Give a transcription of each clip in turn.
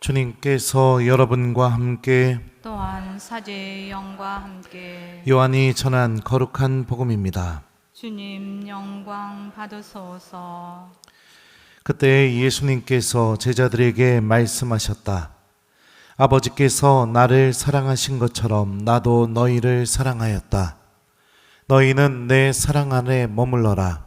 주님께서 여러분과 함께 또한 사제의 영과 함께 요한이 전한 거룩한 복음입니다. 주님 영광 받으소서 그때 예수님께서 제자들에게 말씀하셨다. 아버지께서 나를 사랑하신 것처럼 나도 너희를 사랑하였다. 너희는 내 사랑 안에 머물러라.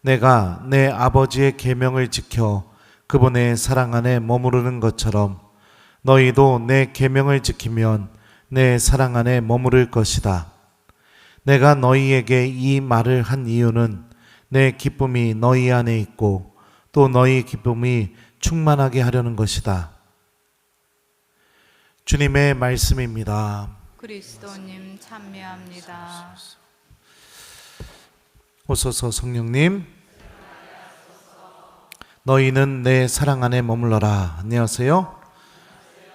내가 내 아버지의 계명을 지켜 그분의 사랑 안에 머무르는 것처럼 너희도 내 계명을 지키면 내 사랑 안에 머무를 것이다. 내가 너희에게 이 말을 한 이유는 내 기쁨이 너희 안에 있고 또 너희 기쁨이 충만하게 하려는 것이다. 주님의 말씀입니다. 그리스도님 참여합니다 오소서 성령님. 너희는 내 사랑 안에 머물러라. 안녕하세요.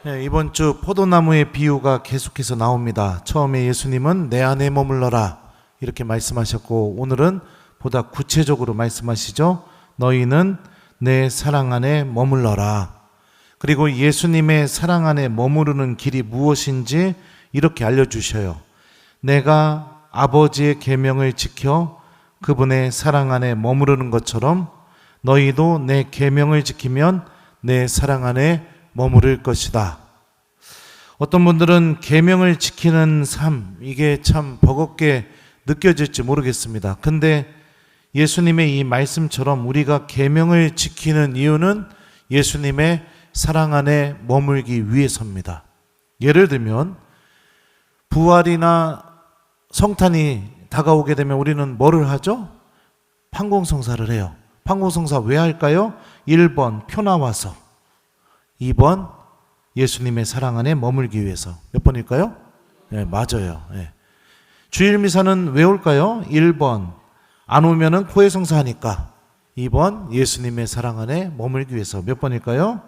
네, 이번 주 포도나무의 비유가 계속해서 나옵니다. 처음에 예수님은 내 안에 머물러라. 이렇게 말씀하셨고, 오늘은 보다 구체적으로 말씀하시죠. 너희는 내 사랑 안에 머물러라. 그리고 예수님의 사랑 안에 머무르는 길이 무엇인지 이렇게 알려주셔요. 내가 아버지의 계명을 지켜 그분의 사랑 안에 머무르는 것처럼 너희도 내 계명을 지키면 내 사랑 안에 머무를 것이다. 어떤 분들은 계명을 지키는 삶 이게 참 버겁게 느껴질지 모르겠습니다. 근데 예수님의 이 말씀처럼 우리가 계명을 지키는 이유는 예수님의 사랑 안에 머물기 위해서입니다. 예를 들면 부활이나 성탄이 다가오게 되면 우리는 뭐를 하죠? 판공성사를 해요. 판공성사 왜 할까요? 1번 표 나와서 2번 예수님의 사랑 안에 머물기 위해서 몇 번일까요? 네, 맞아요. 네. 주일 미사는 왜 올까요? 1번 안 오면은 코의 성사하니까 2번 예수님의 사랑 안에 머물기 위해서 몇 번일까요?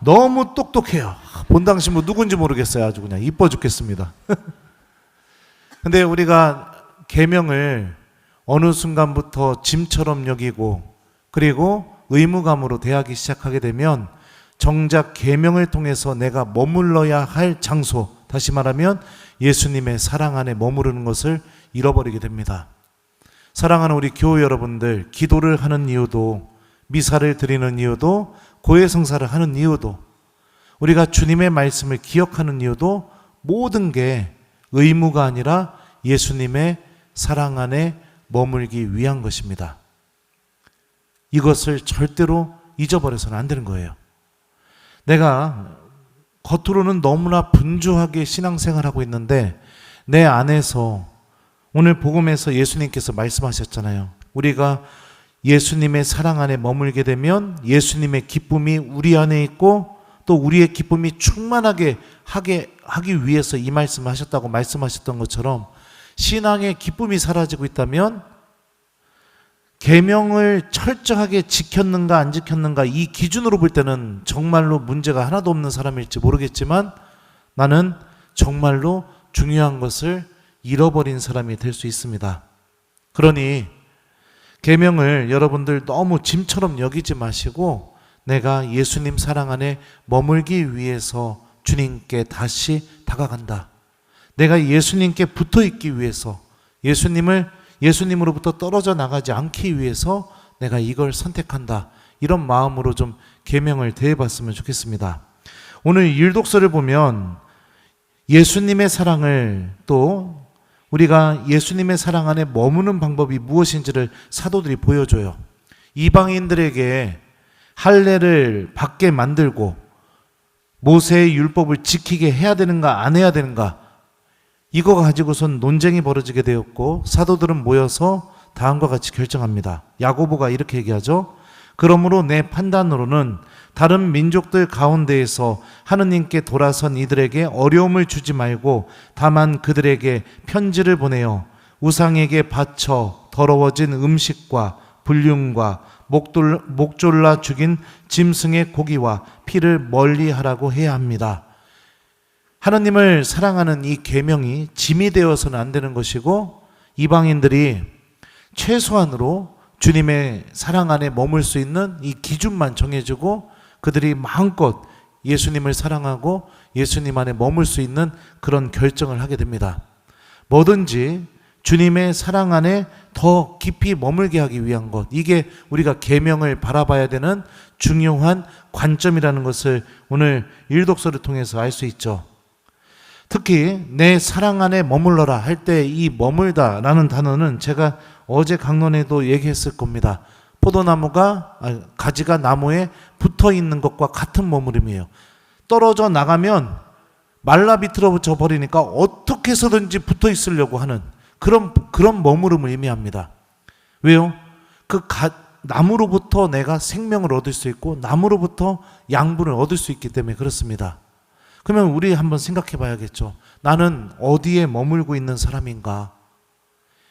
너무 똑똑해요. 본당 신부 누군지 모르겠어요. 아주 그냥 이뻐 죽겠습니다. 근데 우리가 계명을 어느 순간부터 짐처럼 여기고 그리고 의무감으로 대하기 시작하게 되면 정작 계명을 통해서 내가 머물러야 할 장소 다시 말하면 예수님의 사랑 안에 머무르는 것을 잃어버리게 됩니다. 사랑하는 우리 교회 여러분들 기도를 하는 이유도 미사를 드리는 이유도 고해 성사를 하는 이유도 우리가 주님의 말씀을 기억하는 이유도 모든 게 의무가 아니라 예수님의 사랑 안에 머물기 위한 것입니다. 이것을 절대로 잊어버려서는 안 되는 거예요. 내가 겉으로는 너무나 분주하게 신앙생활하고 있는데 내 안에서 오늘 복음에서 예수님께서 말씀하셨잖아요. 우리가 예수님의 사랑 안에 머물게 되면 예수님의 기쁨이 우리 안에 있고 또 우리의 기쁨이 충만하게 하게 하기 위해서 이 말씀을 하셨다고 말씀하셨던 것처럼 신앙의 기쁨이 사라지고 있다면 계명을 철저하게 지켰는가 안 지켰는가 이 기준으로 볼 때는 정말로 문제가 하나도 없는 사람일지 모르겠지만 나는 정말로 중요한 것을 잃어버린 사람이 될 수 있습니다. 그러니 계명을 여러분들 너무 짐처럼 여기지 마시고 내가 예수님 사랑 안에 머물기 위해서 주님께 다시 다가간다. 내가 예수님께 붙어 있기 위해서 예수님을 예수님으로부터 떨어져 나가지 않기 위해서 내가 이걸 선택한다. 이런 마음으로 좀 계명을 대해 봤으면 좋겠습니다. 오늘 일독서를 보면 예수님의 사랑을 또 우리가 예수님의 사랑 안에 머무는 방법이 무엇인지를 사도들이 보여줘요. 이방인들에게 할례를 받게 만들고 모세의 율법을 지키게 해야 되는가 안 해야 되는가 이거 가지고선 논쟁이 벌어지게 되었고 사도들은 모여서 다음과 같이 결정합니다. 야고보가 이렇게 얘기하죠. 그러므로 내 판단으로는 다른 민족들 가운데에서 하느님께 돌아선 이들에게 어려움을 주지 말고 다만 그들에게 편지를 보내어 우상에게 바쳐 더러워진 음식과 불륜과 목졸라 죽인 짐승의 고기와 피를 멀리 하라고 해야 합니다. 하나님을 사랑하는 이 계명이 짐이 되어서는 안 되는 것이고 이방인들이 최소한으로 주님의 사랑 안에 머물 수 있는 이 기준만 정해주고 그들이 마음껏 예수님을 사랑하고 예수님 안에 머물 수 있는 그런 결정을 하게 됩니다. 뭐든지 주님의 사랑 안에 더 깊이 머물게 하기 위한 것. 이게 우리가 계명을 바라봐야 되는 중요한 관점이라는 것을 오늘 일독서를 통해서 알 수 있죠. 특히 내 사랑 안에 머물러라 할 때 이 머물다라는 단어는 제가 어제 강론에도 얘기했을 겁니다. 포도나무가 아, 가지가 나무에 붙어 있는 것과 같은 머무름이에요. 떨어져 나가면 말라 비틀어져 버리니까 어떻게 해서든지 붙어 있으려고 하는 그런 그런 머무름을 의미합니다. 왜요? 그 가, 나무로부터 내가 생명을 얻을 수 있고 나무로부터 양분을 얻을 수 있기 때문에 그렇습니다. 그러면 우리 한번 생각해 봐야겠죠. 나는 어디에 머물고 있는 사람인가?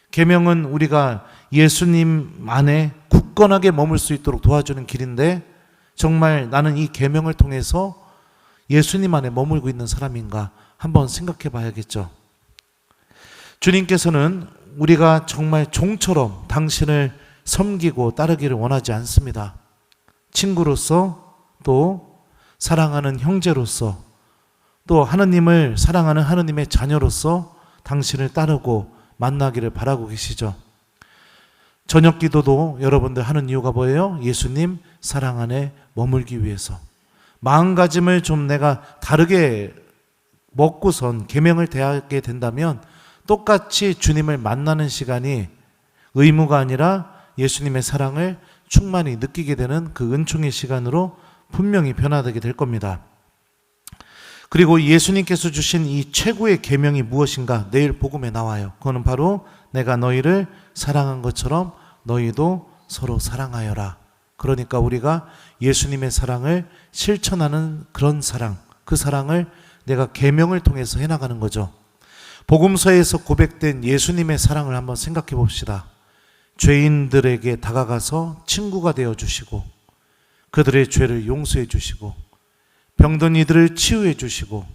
계명은 우리가 예수님 안에 굳건하게 머물 수 있도록 도와주는 길인데 정말 나는 이 계명을 통해서 예수님 안에 머물고 있는 사람인가 한번 생각해 봐야겠죠. 주님께서는 우리가 정말 종처럼 당신을 섬기고 따르기를 원하지 않습니다. 친구로서 또 사랑하는 형제로서 또 하느님을 사랑하는 하느님의 자녀로서 당신을 따르고 만나기를 바라고 계시죠. 저녁 기도도 여러분들 하는 이유가 뭐예요? 예수님 사랑 안에 머물기 위해서. 마음가짐을 좀 내가 다르게 먹고선 계명을 대하게 된다면 똑같이 주님을 만나는 시간이 의무가 아니라 예수님의 사랑을 충만히 느끼게 되는 그 은총의 시간으로 분명히 변화되게 될 겁니다. 그리고 예수님께서 주신 이 최고의 계명이 무엇인가 내일 복음에 나와요. 그거는 바로 내가 너희를 사랑한 것처럼 너희도 서로 사랑하여라. 그러니까 우리가 예수님의 사랑을 실천하는 그런 사랑, 그 사랑을 내가 계명을 통해서 해 나가는 거죠. 복음서에서 고백된 예수님의 사랑을 한번 생각해 봅시다. 죄인들에게 다가가서 친구가 되어 주시고 그들의 죄를 용서해 주시고 병든 이들을 치유해 주시고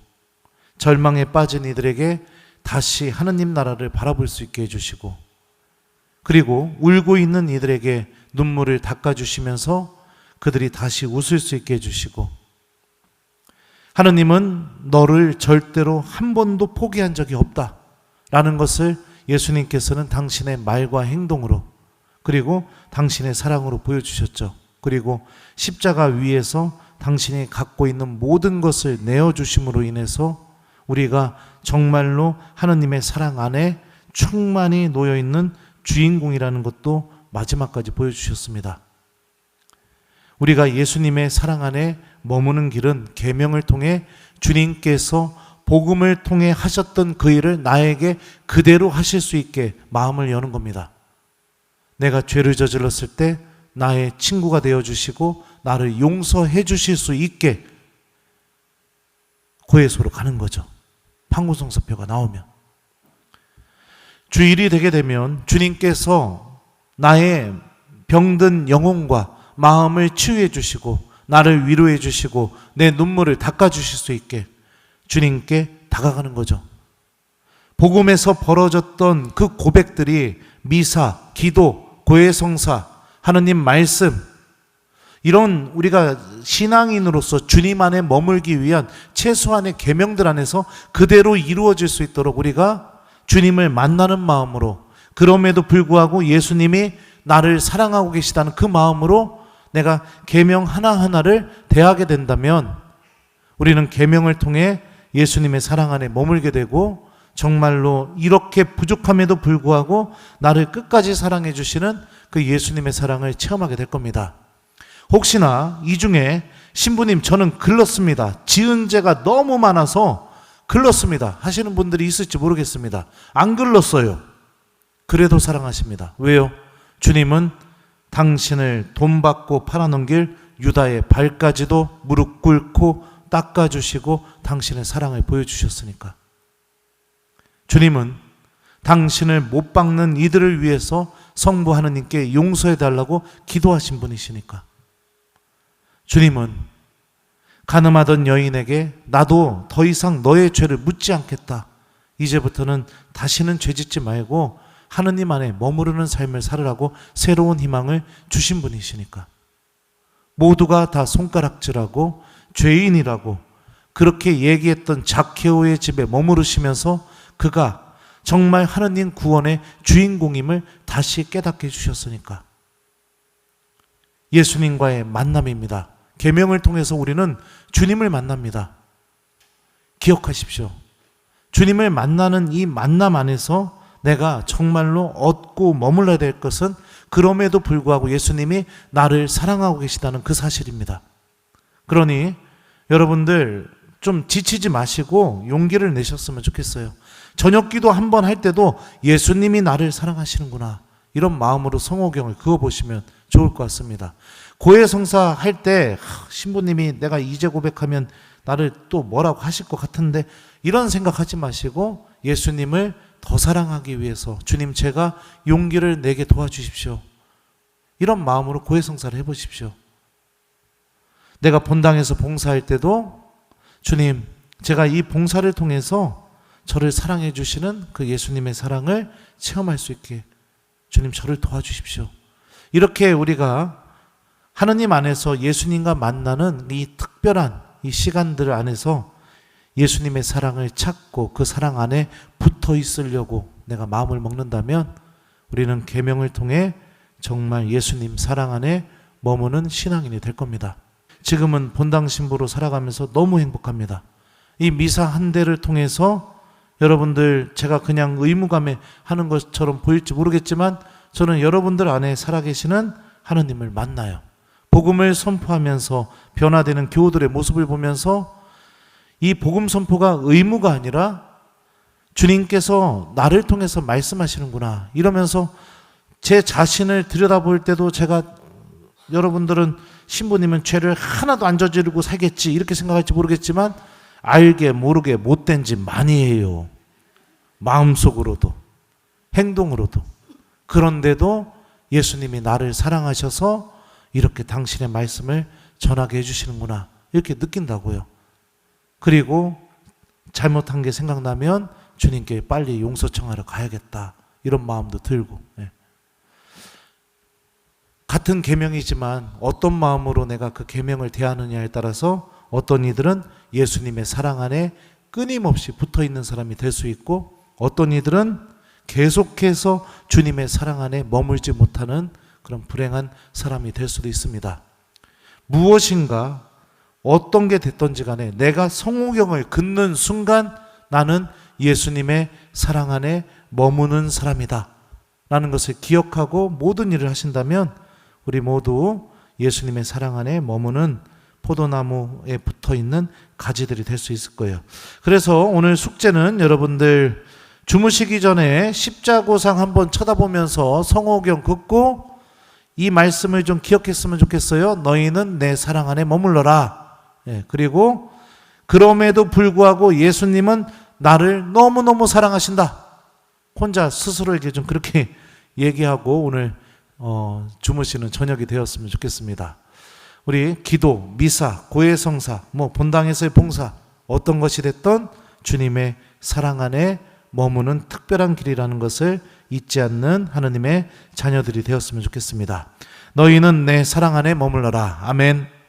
절망에 빠진 이들에게 다시 하느님 나라를 바라볼 수 있게 해 주시고 그리고 울고 있는 이들에게 눈물을 닦아 주시면서 그들이 다시 웃을 수 있게 해 주시고 하느님은 너를 절대로 한 번도 포기한 적이 없다. 라는 것을 예수님께서는 당신의 말과 행동으로 그리고 당신의 사랑으로 보여주셨죠. 그리고 십자가 위에서 당신이 갖고 있는 모든 것을 내어주심으로 인해서 우리가 정말로 하느님의 사랑 안에 충만히 놓여있는 주인공이라는 것도 마지막까지 보여주셨습니다. 우리가 예수님의 사랑 안에 머무는 길은 계명을 통해 주님께서 복음을 통해 하셨던 그 일을 나에게 그대로 하실 수 있게 마음을 여는 겁니다. 내가 죄를 저질렀을 때 나의 친구가 되어 주시고 나를 용서해 주실 수 있게 고해소로 가는 거죠. 판구성서표가 나오면 주일이 되게 되면 주님께서 나의 병든 영혼과 마음을 치유해 주시고 나를 위로해 주시고 내 눈물을 닦아 주실 수 있게 주님께 다가가는 거죠. 복음에서 벌어졌던 그 고백들이 미사, 기도, 고해성사, 하느님 말씀 이런 우리가 신앙인으로서 주님 안에 머물기 위한 최소한의 계명들 안에서 그대로 이루어질 수 있도록 우리가 주님을 만나는 마음으로 그럼에도 불구하고 예수님이 나를 사랑하고 계시다는 그 마음으로 내가 계명 하나하나를 대하게 된다면 우리는 계명을 통해 예수님의 사랑 안에 머물게 되고 정말로 이렇게 부족함에도 불구하고 나를 끝까지 사랑해 주시는 그 예수님의 사랑을 체험하게 될 겁니다. 혹시나 이 중에 신부님 저는 글렀습니다. 지은 죄가 너무 많아서 글렀습니다. 하시는 분들이 있을지 모르겠습니다. 안 글렀어요. 그래도 사랑하십니다. 왜요? 주님은 당신을 돈 받고 팔아넘길 유다의 발까지도 무릎 꿇고 닦아주시고 당신의 사랑을 보여주셨으니까. 주님은 당신을 못 박는 이들을 위해서 성부 하느님께 용서해 달라고 기도하신 분이시니까. 주님은 가늠하던 여인에게 나도 더 이상 너의 죄를 묻지 않겠다. 이제부터는 다시는 죄 짓지 말고 하느님 안에 머무르는 삶을 살으라고 새로운 희망을 주신 분이시니까. 모두가 다 손가락질하고 죄인이라고 그렇게 얘기했던 자케오의 집에 머무르시면서 그가 정말 하느님 구원의 주인공임을 다시 깨닫게 해주셨으니까 예수님과의 만남입니다. 계명을 통해서 우리는 주님을 만납니다. 기억하십시오. 주님을 만나는 이 만남 안에서 내가 정말로 얻고 머물러야 될 것은 그럼에도 불구하고 예수님이 나를 사랑하고 계시다는 그 사실입니다. 그러니 여러분들 좀 지치지 마시고 용기를 내셨으면 좋겠어요. 저녁 기도 한 번 할 때도 예수님이 나를 사랑하시는구나. 이런 마음으로 성호경을 그어 보시면 좋을 것 같습니다. 고해 성사 할 때 신부님이 내가 이제 고백하면 나를 또 뭐라고 하실 것 같은데 이런 생각하지 마시고 예수님을 더 사랑하기 위해서 주님 제가 용기를 내게 도와주십시오. 이런 마음으로 고해 성사를 해 보십시오. 내가 본당에서 봉사할 때도 주님 제가 이 봉사를 통해서 저를 사랑해 주시는 그 예수님의 사랑을 체험할 수 있게 주님 저를 도와주십시오. 이렇게 우리가 하느님 안에서 예수님과 만나는 이 특별한 이 시간들 안에서 예수님의 사랑을 찾고 그 사랑 안에 붙어 있으려고 내가 마음을 먹는다면 우리는 계명을 통해 정말 예수님 사랑 안에 머무는 신앙인이 될 겁니다. 지금은 본당 신부로 살아가면서 너무 행복합니다. 이 미사 한 대를 통해서 여러분들 제가 그냥 의무감에 하는 것처럼 보일지 모르겠지만 저는 여러분들 안에 살아계시는 하느님을 만나요. 복음을 선포하면서 변화되는 교우들의 모습을 보면서 이 복음 선포가 의무가 아니라 주님께서 나를 통해서 말씀하시는구나 이러면서 제 자신을 들여다볼 때도 제가 여러분들은 신부님은 죄를 하나도 안 저지르고 살겠지 이렇게 생각할지 모르겠지만 알게 모르게 못된 짓 많이 해요. 마음속으로도 행동으로도 그런데도 예수님이 나를 사랑하셔서 이렇게 당신의 말씀을 전하게 해주시는구나 이렇게 느낀다고요. 그리고 잘못한 게 생각나면 주님께 빨리 용서 청하러 가야겠다 이런 마음도 들고 예. 같은 계명이지만 어떤 마음으로 내가 그 계명을 대하느냐에 따라서 어떤 이들은 예수님의 사랑 안에 끊임없이 붙어 있는 사람이 될 수 있고 어떤 이들은 계속해서 주님의 사랑 안에 머물지 못하는 그런 불행한 사람이 될 수도 있습니다. 무엇인가 어떤 게 됐던지 간에 내가 성호경을 긋는 순간 나는 예수님의 사랑 안에 머무는 사람이다. 라는 것을 기억하고 모든 일을 하신다면 우리 모두 예수님의 사랑 안에 머무는 포도나무에 붙어 있는 가지들이 될 수 있을 거예요. 그래서 오늘 숙제는 여러분들 주무시기 전에 십자고상 한번 쳐다보면서 성호경 긋고 이 말씀을 좀 기억했으면 좋겠어요. 너희는 내 사랑 안에 머물러라. 예, 그리고 그럼에도 불구하고 예수님은 나를 너무너무 사랑하신다. 혼자 스스로에게 좀 그렇게 얘기하고 오늘 어, 주무시는 저녁이 되었으면 좋겠습니다. 우리 기도, 미사, 고해성사, 뭐 본당에서의 봉사 어떤 것이 됐던 주님의 사랑 안에 머무는 특별한 길이라는 것을 잊지 않는 하느님의 자녀들이 되었으면 좋겠습니다. 너희는 내 사랑 안에 머물러라. 아멘.